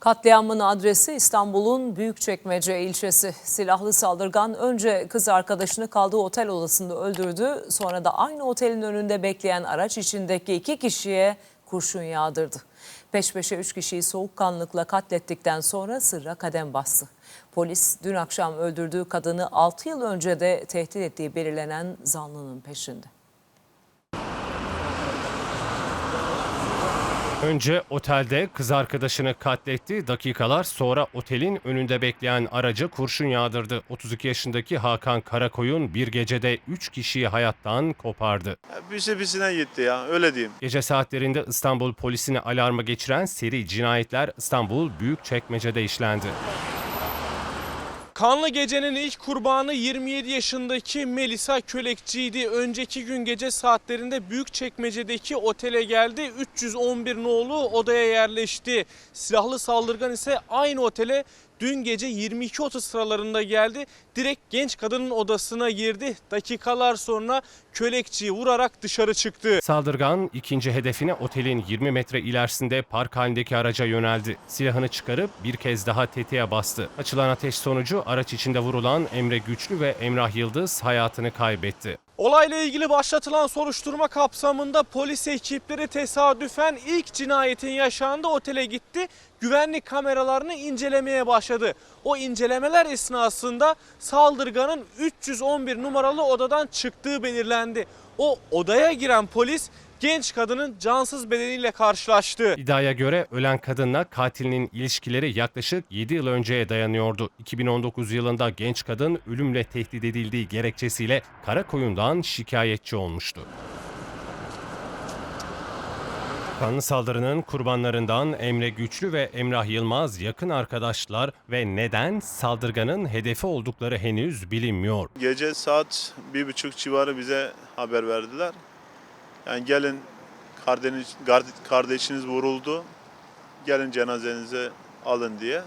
Katliamın adresi İstanbul'un Büyükçekmece ilçesi. Silahlı saldırgan önce kız arkadaşını kaldığı otel odasında öldürdü. Sonra da aynı otelin önünde bekleyen araç içindeki iki kişiye kurşun yağdırdı. Peş peşe üç kişiyi soğukkanlılıkla katlettikten sonra sırra kadem bastı. Polis dün akşam öldürdüğü kadını 6 yıl önce de tehdit ettiği belirlenen zanlının peşinde. Önce otelde kız arkadaşını katletti. Dakikalar sonra otelin önünde bekleyen araca kurşun yağdırdı. 32 yaşındaki Hakan Karakoyun bir gecede 3 kişiyi hayattan kopardı. Ya Birisi birisine gitti ya öyle diyeyim. Gece saatlerinde İstanbul polisini alarma geçiren seri cinayetler İstanbul Büyükçekmece'de işlendi. Kanlı gecenin ilk kurbanı 27 yaşındaki Melisa Kölekçi'ydi. Önceki gün gece saatlerinde Büyükçekmece'deki otele geldi. 311 nolu odaya yerleşti. Silahlı saldırgan ise aynı otele dün gece 22.30 sıralarında geldi. Direkt genç kadının odasına girdi. Dakikalar sonra Kölekçi'yi vurarak dışarı çıktı. Saldırgan ikinci hedefine otelin 20 metre ilerisinde park halindeki araca yöneldi. Silahını çıkarıp bir kez daha tetiğe bastı. Açılan ateş sonucu araç içinde vurulan Emre Güçlü ve Emrah Yıldız hayatını kaybetti. Olayla ilgili başlatılan soruşturma kapsamında polis ekipleri tesadüfen ilk cinayetin yaşandığı otele gitti. Güvenlik kameralarını incelemeye başladı. O incelemeler esnasında saldırganın 311 numaralı odadan çıktığı belirlendi. O odaya giren polis genç kadının cansız bedeniyle karşılaştı. İddiaya göre ölen kadınla katilinin ilişkileri yaklaşık 7 yıl önceye dayanıyordu. 2019 yılında genç kadın ölümle tehdit edildiği gerekçesiyle Karakoyun'dan şikayetçi olmuştu. Kanlı saldırının kurbanlarından Emre Güçlü ve Emrah Yılmaz yakın arkadaşlar ve neden saldırganın hedefi oldukları henüz bilinmiyor. Gece saat bir buçuk civarı bize haber verdiler. Yani gelin kardeşiniz, kardeşiniz vuruldu. Gelin cenazenizi alın diye.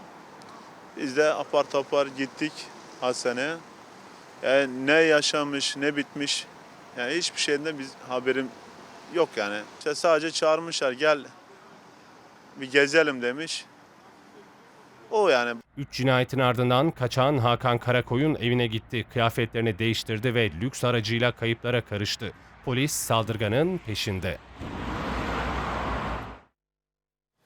Biz de apar topar gittik hastaneye. Yani ne yaşamış ne bitmiş. Yani hiçbir şeyden biz haberim yok yani. İşte sadece çağırmışlar gel bir gezelim demiş. O yani Üç cinayetin ardından kaçan Hakan Karakoyun evine gitti. Kıyafetlerini değiştirdi ve lüks aracıyla kayıplara karıştı. Polis saldırganın peşinde.